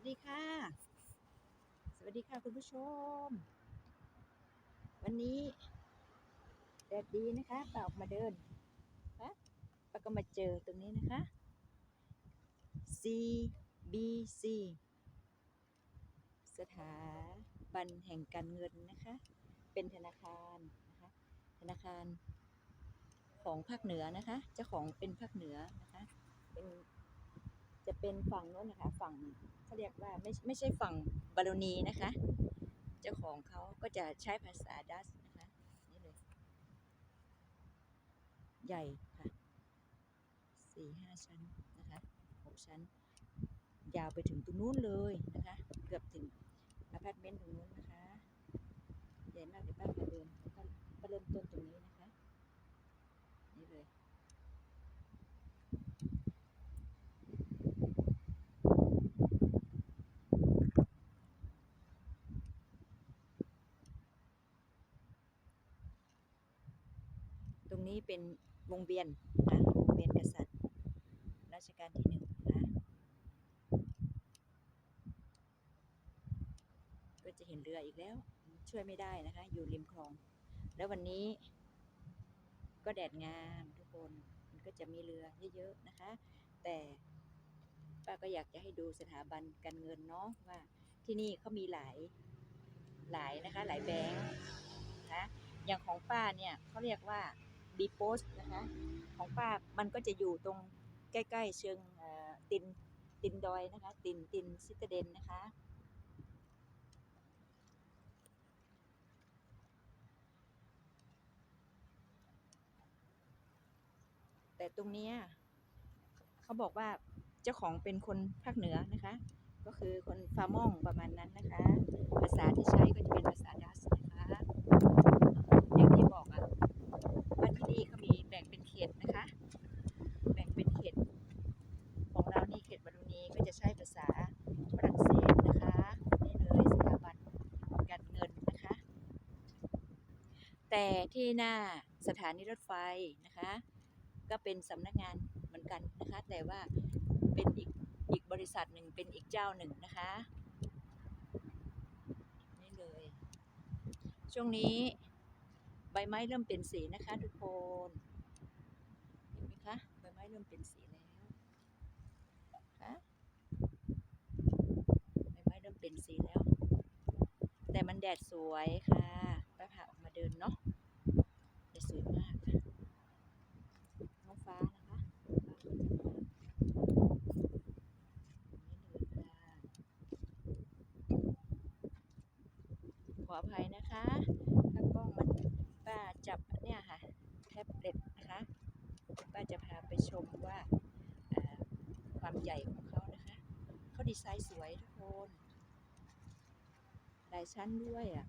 วัสดีค่ะ สวัสดีค่ะคุณผู้ชม วันนี้แดดดีนะคะป้าออกมาเดินนะป้าก็มาเจอตรงนี้นะคะ CBC สถาบันแห่งการเงินนะคะ เป็นธนาคารนะคะ ธนาคารของภาคเหนือนะคะ เจ้าของเป็นภาคเหนือนะคะ เป็น จะเป็นฝั่งโน้นนะคะ ฝั่งเขาเรียกว่าไม่ไม่ใช่ฝั่งบาโลนีนะคะ เจ้าของเขาก็จะใช้ภาษาดัชนะคะนี่เลยใหญ่ค่ะสี่ห้าชั้นนะคะหกชั้น ยาวไปถึงตรงนู้นเลยนะคะ เกือบถึงอพาร์ตเมนต์ตรงนู้นนะคะ ใหญ่มากเดี๋ยวป้าพาเดินแล้วก็ก็เริ่มต้นตรงนี้นะคะ นี่เลย ตรงนี้ เป็นวงเวียนนะวงเวียนกษัตริย์ รัชกาลที่หนึ่งนะก็จะเห็นเรืออีกแล้ว ช่วยไม่ได้นะคะ อยู่ริมคลอง แล้ววันนี้ ก็แดดงามทุกคนมันก็จะมีเรือเยอะๆนะคะ แต่ป้าก็อยากจะให้ดูสถาบันการเงินเนาะว่าที่นี่เขามีหลายหลายนะคะ หลายแบงค์นะคะอย่างของป้าเนี่ยเขาเรียกว่า บีโพสนะคะของป้ามันก็จะอยู่ตรงใกล้ ๆ เชิงตินตินดอยนะคะ ตินตินซิตาเดนนะคะแต่ตรงนี้เขาบอกว่าเจ้าของเป็นคนภาคเหนือนะคะ ก็คือคนฟามองประมาณนั้นนะคะ ภาษาที่ใช้ก็จะเป็นภาษาดัชนะคะ อย่างที่บอกอะว่าที่นี่เขามีแบ่งเป็นเขตนะคะ แบ่งเป็นเขต ของเรานี่เขตบาลูนีก็จะใช้ภาษาฝรั่งเศสนะคะ นี่เลยสถาบันการเงินนะคะ แต่ที่หน้าสถานีรถไฟนะคะ ก็เป็นสำนักงานเหมือนกันนะคะ แต่ว่าเป็นอีกอีกบริษัทหนึ่งเป็นอีกเจ้าหนึ่งนะคะ นี่เลย ช่วงนี้ใบไม้เริ่มเปลี่ยนสีนะคะ ทุกคนเห็นไหมคะใบไม้เริ่มเปลี่ยนสีแล้วคะใบไม้เริ่มเปลี่ยนสีแล้ว แต่มันแดดสวยค่ะป้าพาออกมาเดินเนาะแดดสวยมากค่ะท้องฟ้านะคะฟ้าก็จะมานี่เลยค่ะขออภัยนะคะ ถ้ากล้องมันป้าจับเนี่ยค่ะแท็บเล็ตนะคะป้าจะพาไปช มว่าความใหญ่ของเขานะคะ เขาดีไซน์สวยทุกคนหลายชั้นด้วยอะ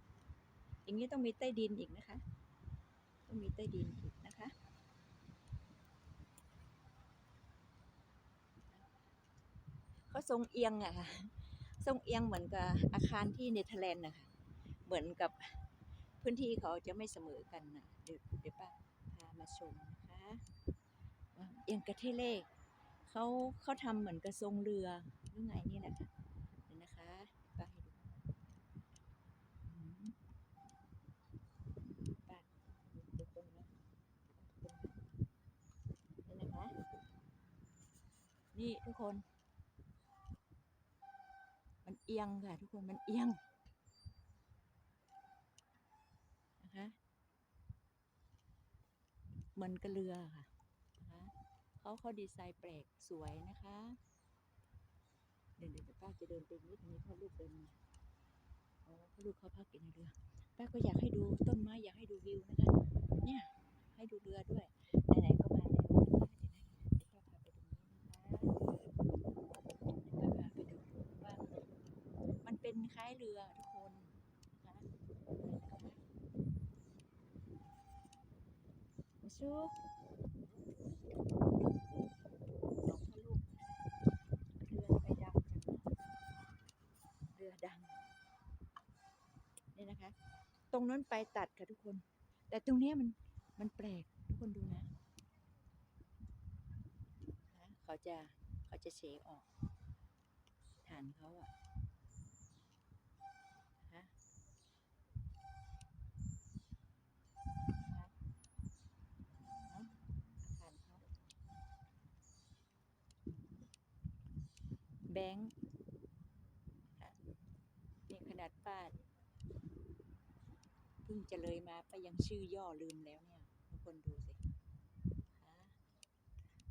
อย่างนี้ต้องมีใต้ดินอีกนะคะ ต้องมีใต้ดินอีกนะคะ เขาทรงเอียงอะค่ะ ทรงเอียงเหมือนกับอาคารที่เนเธอร์แลนด์นะคะ เหมือนกับพื้นที่เขาจะไม่เสมอกันนะเดี๋ยวเดี๋ยวป้าพามาชม นะคะว่างกระเทเลขเขาเขาทำเหมือนกับทรงเรือหรือไงนี่แหละค่ะเดี๋ยวนะคะป้าให้ดูป้าดูตรงนะนี่นะคะนี่ทุกคน มันเอียงค่ะ ทุกคนมันเอียงนะคะเหมือนกระเรือค่ะ เขาเขาดีไซน์แปลกสวยนะคะเดี๋ยวเดี๋ยวป้าจะเดินไปนิดนี้พ่อลูกเดินมาอ๋อพ่อลูกเขาพักอยู่ในเรือป้าก็อยากให้ดูต้นไม้อยากให้ดูวิวนะคะ เนี่ยให้ดูเรือด้วยไหนๆก็มาแล้วเป็นคล้ายเรือทุกคนนะคะมาชูสองพ่อลูกเรือไปดังจังเรือดังนี่นะคะ ตรงนั้นไปตัดค่ะทุกคน แต่ตรงนี้มันมันแปลกทุกคนดูนะนะเขาจะเขาจะเฉออกหาารเขาอะฮะแบงค์นี่ขนาดป้า พิ่งจะเลยมาป้ายังชื่อย่อลืมแล้วเนี่ยทุกคนดูสิ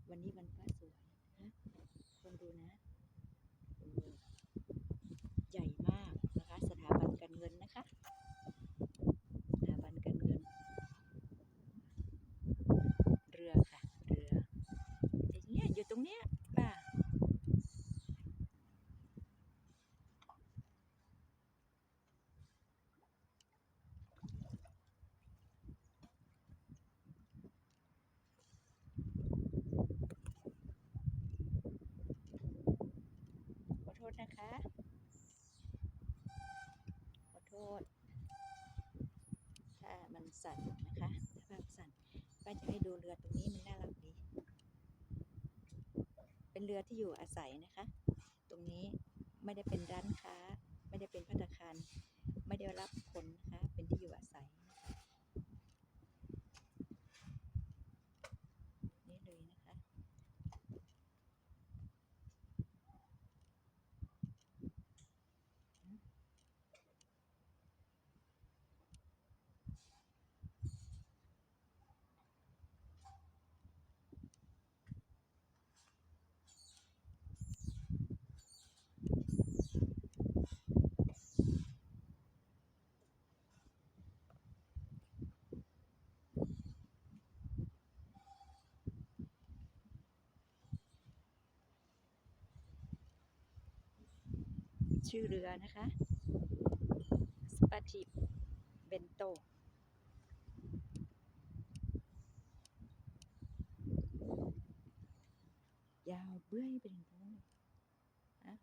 วันนี้วันพระสวยฮะคนดูนะโอ้ใหญ่มากนะคะ สถาบันการเงินนะคะ สถาบันการเงิน เรือค่ะ เรือแต่เนี้ยอยู่ตรงเนี้ยป้า ขอโทษนะคะ ขอโทษ ถ้ามั นสั่นะคะถ้าภาพสั่นป้าจะให้ดูเรือตรงนี้มันน่ารักดี เป็นเรือที่อยู่อาศัยนะคะ ตรงนี้ไม่ได้เป็นร้านค้า ไม่ได้เป็นพัตตาคาร ไม่ได้รับคนนะคะ เป็นที่อยู่อาศัย ชื่อเรือนะคะ สปาติเบนโต ยาวเบื้อยไปถึงตรงนู้นนะ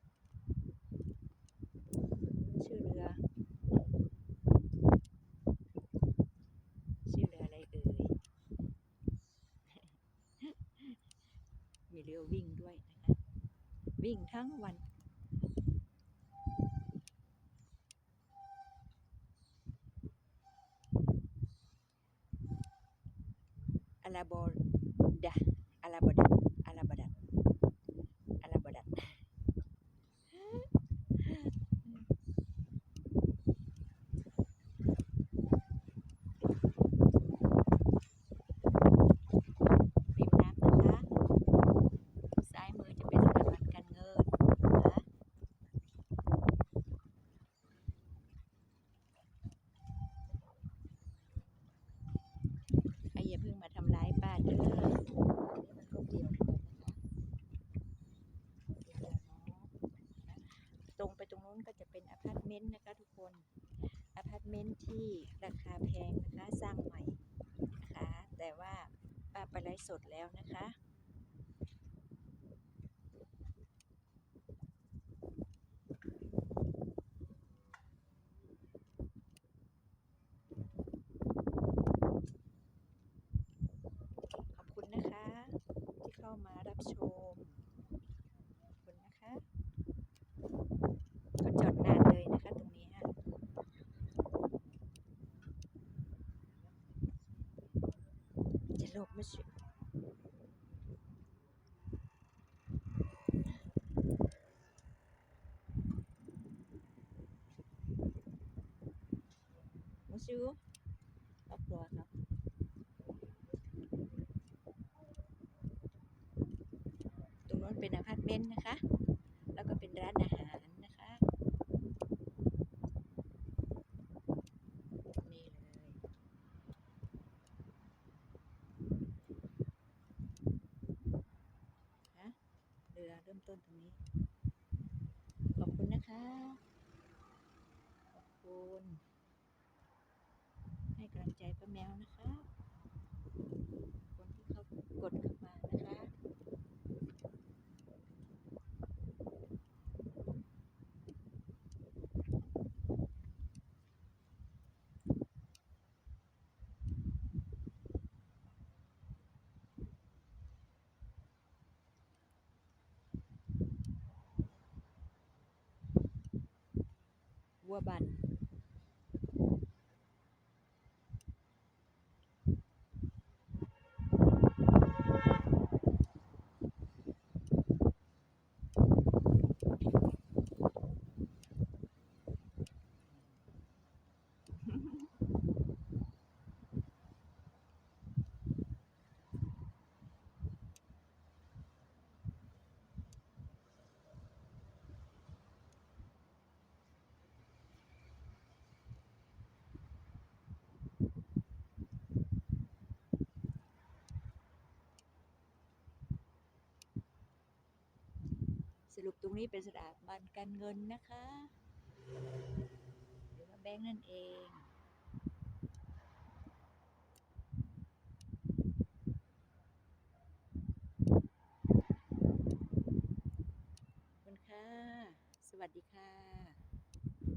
ชื่อเรือ ชื่อเรืออะไรเอ่ย มีเรือวิ่งด้วยนะคะ วิ่งทั้งวัน อาลาบอดะอาลาบดัดอาลาบดัดอาลาบดัดริมน้ำนะคะ ซ้ายมือจะเป็นสถาบันการเงินนะคะไอ้อย่าเพิ่งมาทำร้ายป้าเด้ออันนี้มันรูปเดียวกันนะคะรูปเดียวเนาะนะตรงไปตรง นู้นก็จะเป็นอพาร์ตเมนต์นะคะทุกคนอพาร์ตเมนต์ที่ราคาแพงนะคะสร้างใหม่นะคะ แต่ว่าป้าไปไลฟ์สดแล้วนะคะขอบคุณนะคะที่เข้ามารับชม ขอบคุณนะคะ ก็จอดนานเลยนะคะตรงนี้ฮะ จะหลบไม่ชิมูชูครอบครัวครับ ตรงนู้นเป็นอพาร์ตเมนต์นะคะ แล้วก็เป็นร้านอาหารนะคะ นี่เลยนะ เริ่มต้นตรงนี้ ขอบคุณนะคะ ขอบคุณ ให้กำลังใจป้าแมวนะคะ คนที่เขากดเข้ามานะคะ ข บัวบัน รุปตรงนี้เป็นสถาบันการเงินนะคะ หรือว่าแบงก์นั่นเอง